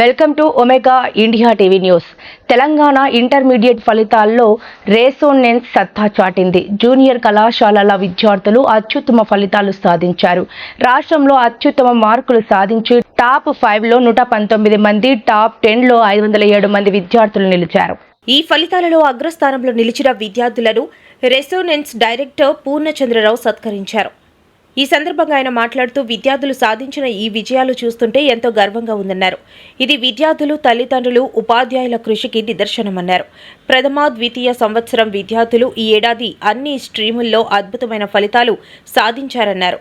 Welcome to Omega India TV news. Telangana intermediate ఫలితాల్లో Resonance సత్తా చాటింది. Junior కళాశాలల విద్యార్థులు అత్యుత్తమ ఫలితాలు సాధించారు. రాష్ట్రంలో అత్యుత్తమ మార్కులు సాధించి టాప్ ఫైవ్లో నూట పంతొమ్మిది మంది టాప్ టెన్లో ఐదు వందల ఏడు మంది విద్యార్థులు నిలిచారు. ఈ ఫలితాలలో అగ్రస్థానంలో నిలిచిన విద్యార్థులను రెసోనెన్స్ డైరెక్టర్ పూర్ణచంద్రరావు సత్కరించారు. ఈ సందర్భంగా ఆయన మాట్లాడుతూ విద్యార్థులు సాధించిన ఈ విజయాలు చూస్తుంటే ఎంతో గర్వంగా ఉందన్నారు. ఇది విద్యార్థులు తల్లిదండ్రులు ఉపాధ్యాయుల కృషికి నిదర్శనమన్నారు. ప్రథమ ద్వితీయ సంవత్సరం విద్యార్థులు ఈ ఏడాది అన్ని స్ట్రీముల్లో అద్భుతమైన ఫలితాలు సాధించారన్నారు.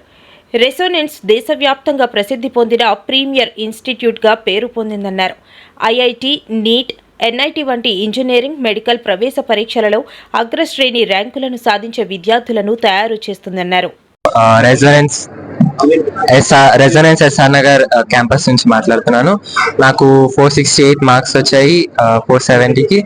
రెసోనెన్స్ దేశవ్యాప్తంగా ప్రసిద్ధి పొందిన ప్రీమియర్ ఇన్స్టిట్యూట్గా పేరు పొందిందన్నారు. ఐఐటి నీట్ ఎన్ఐటి వంటి ఇంజనీరింగ్ మెడికల్ ప్రవేశ పరీక్షలలో అగ్రశ్రేణి ర్యాంకులను సాధించే విద్యార్థులను తయారు చేస్తుందన్నారు. Resonance Resonance SR Nagar campus నుంచి మాట్లాడుతున్నాను. నాకు ఫోర్ సిక్స్టీ ఎయిట్ మార్క్స్ వచ్చాయి four సెవెంటీకి.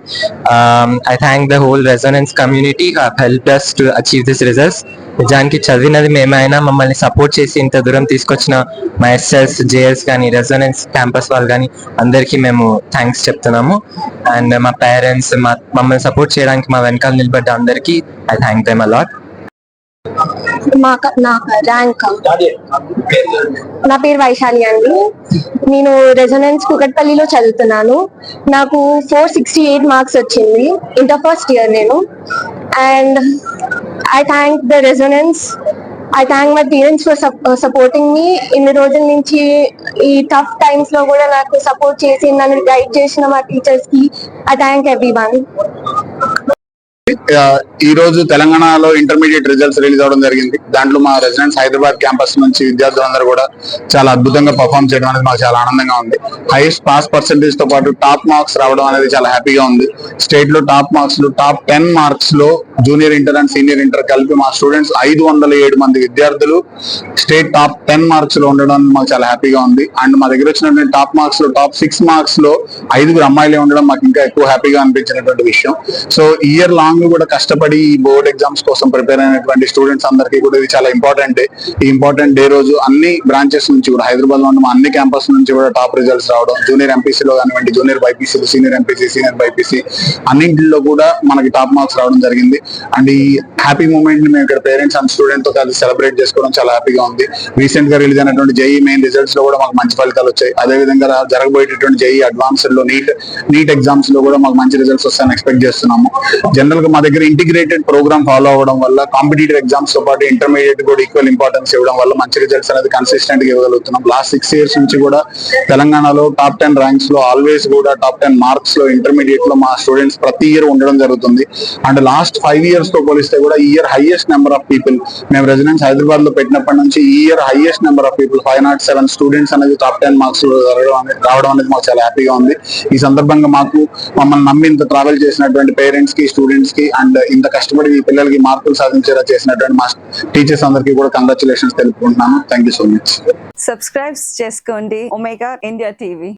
I thank the whole Resonance community help us to achieve this results నిజానికి చదివినది మేమైనా మమ్మల్ని సపోర్ట్ చేసి ఇంత దూరం తీసుకొచ్చిన మా ఎస్ఎస్ జేఎస్ కానీ రెసిడెన్స్ క్యాంపస్ వాళ్ళు కానీ అందరికీ మేము థ్యాంక్స్ చెప్తున్నాము. అండ్ మా పేరెంట్స్ మా మమ్మల్ని సపోర్ట్ చేయడానికి మా వెనకాల నిలబడ్డ అందరికీ ఐ థ్యాంక్ దెమ్ అలాట్ మా నా ర్యాంక్. నా పేరు వైశాలి అండి. నేను రెజొనెన్స్ కుకట్పల్లిలో చదువుతున్నాను. నాకు ఫోర్ సిక్స్టీ ఎయిట్ మార్క్స్ వచ్చింది ఇంటర్ ఫస్ట్ ఇయర్ నేను. And I thank the Resonance I thank my parents for supporting me. ఇన్ని రోజుల నుంచి ఈ టఫ్ టైమ్స్లో కూడా నాకు సపోర్ట్ చేసి నన్ను గైడ్ చేసిన మా టీచర్స్కి ఐ థ్యాంక్ ఎవ్రీ వన్ ఈ రోజు తెలంగాణలో ఇంటర్మీడియట్ రిజల్ట్స్ రిలీజ్ అవడం జరిగింది. దాంట్లో మా రెసిడెన్స్ హైదరాబాద్ క్యాంపస్ నుంచి విద్యార్థులందరూ కూడా చాలా అద్భుతంగా పర్ఫామ్ చేయడం అనేది మాకు చాలా ఆనందంగా ఉంది. హైయెస్ట్ పాస్ పర్సెంటేజ్తో పాటు టాప్ మార్క్స్ రావడం అనేది చాలా హ్యాపీగా ఉంది. స్టేట్లో టాప్ మార్క్స్లో top ten మార్క్స్లో junior inter and senior inter కలిపి మా స్టూడెంట్స్ ఐదు వందల ఏడు మంది విద్యార్థులు స్టేట్ టాప్ టెన్ మార్క్స్లో ఉండడం మాకు చాలా హ్యాపీగా ఉంది. అండ్ మా దగ్గర వచ్చినటువంటి టాప్ మార్క్స్లో టాప్ సిక్స్ మార్క్స్లో ఐదుగురు అమ్మాయిలే ఉండడం మాకు ఇంకా ఎక్కువ హ్యాపీగా అనిపించినటువంటి విషయం. సో ఇయర్ లాంగ్ కూడా కష్టపడి ఈ బోర్డ్ ఎగ్జామ్స్ కోసం ప్రిపేర్ అయినటువంటి స్టూడెంట్స్ అందరికీ కూడా ఇది చాలా ఇంపార్టెంట్. ఈ ఇంపార్టెంట్ డే రోజు అన్ని బ్రాంచెస్ నుంచి కూడా హైదరాబాద్లో ఉన్న అన్ని క్యాంపస్ నుంచి కూడా టాప్ రిజల్ట్స్ రావడం జూనియర్ ఎంపీసీ లో కానివ్వండి జూనియర్ బైపీసీలు సీనియర్ ఎంపీసీ సీనియర్ బైపీసీ అన్నింటిలో కూడా మనకి టాప్ మార్క్స్ రావడం జరిగింది. అండ్ ఈ హ్యాపీ మూమెంట్ని మేము ఇక్కడ పేరెంట్స్ అండ్ స్టూడెంట్తో కలిసి సెలబ్రేట్ చేసుకోవడం చాలా హ్యాపీగా ఉంది. రీసెంట్గా రిలీజ్ అయినటువంటి జేఈ మెయిన్ రిజల్ట్స్లో కూడా మాకు మంచి ఫలితాలు వచ్చాయి. అదే విధంగా జరగబోయేటటువంటి జేఈ అడ్వాన్స్డ్లో నీట్ నీట్ ఎగ్జామ్స్లో కూడా మాకు మంచి రిజల్ట్స్ వస్తాయని ఎక్స్పెక్ట్ చేస్తున్నాము. జనరల్గా మా దగ్గర ఇంటిగ్రేటెడ్ ప్రోగ్రామ్ ఫాలో అవ్వడం వల్ల కాంపిటేటివ్ ఎగ్జామ్స్తో పాటు ఇంటర్మీడియట్ కూడా ఈక్వల్ ఇంపార్టెన్స్ ఇవ్వడం వల్ల మంచి రిజల్ట్స్ అనేది కన్సిస్టెంట్గా ఇవ్వగలుగుతున్నాం. లాస్ట్ సిక్స్ ఇయర్స్ నుంచి కూడా తెలంగాణలో టాప్ టెన్ ర్యాంక్స్లో ఆల్వేస్ కూడా టాప్ టెన్ మార్క్స్లో ఇంటర్మీడియట్లో మా స్టూడెంట్స్ ప్రతి ఇయర్ ఉండడం జరుగుతుంది. అండ్ లాస్ట్ ఫైవ్ ఇయర్స్తో పోలిస్తే కూడా ఈ year highest number of people మేము రెసిడెన్స్ హైదరాబాద్లో పెట్టినప్పటి నుంచి ఈ year highest number of people five not seven students అనేది టాప్ టెన్ మార్క్స్ రావడం అనేది మాకు చాలా హ్యాపీగా ఉంది. ఈ సందర్భంగా మాకు మమ్మల్ని నమ్మి ఇంత ట్రావెల్ చేసినటువంటి పేరెంట్స్కి స్టూడెంట్స్కి అండ్ ఇంత కష్టపడి ఈ పిల్లలకి మార్కులు సాధించేలా చేసినటువంటి మా టీచర్స్ అందరికీ కూడా కంగ్రాచులేషన్స్ తెలుపుకుంటున్నాను. Thank you so much subscribe చేసుకోండి. Omega India TV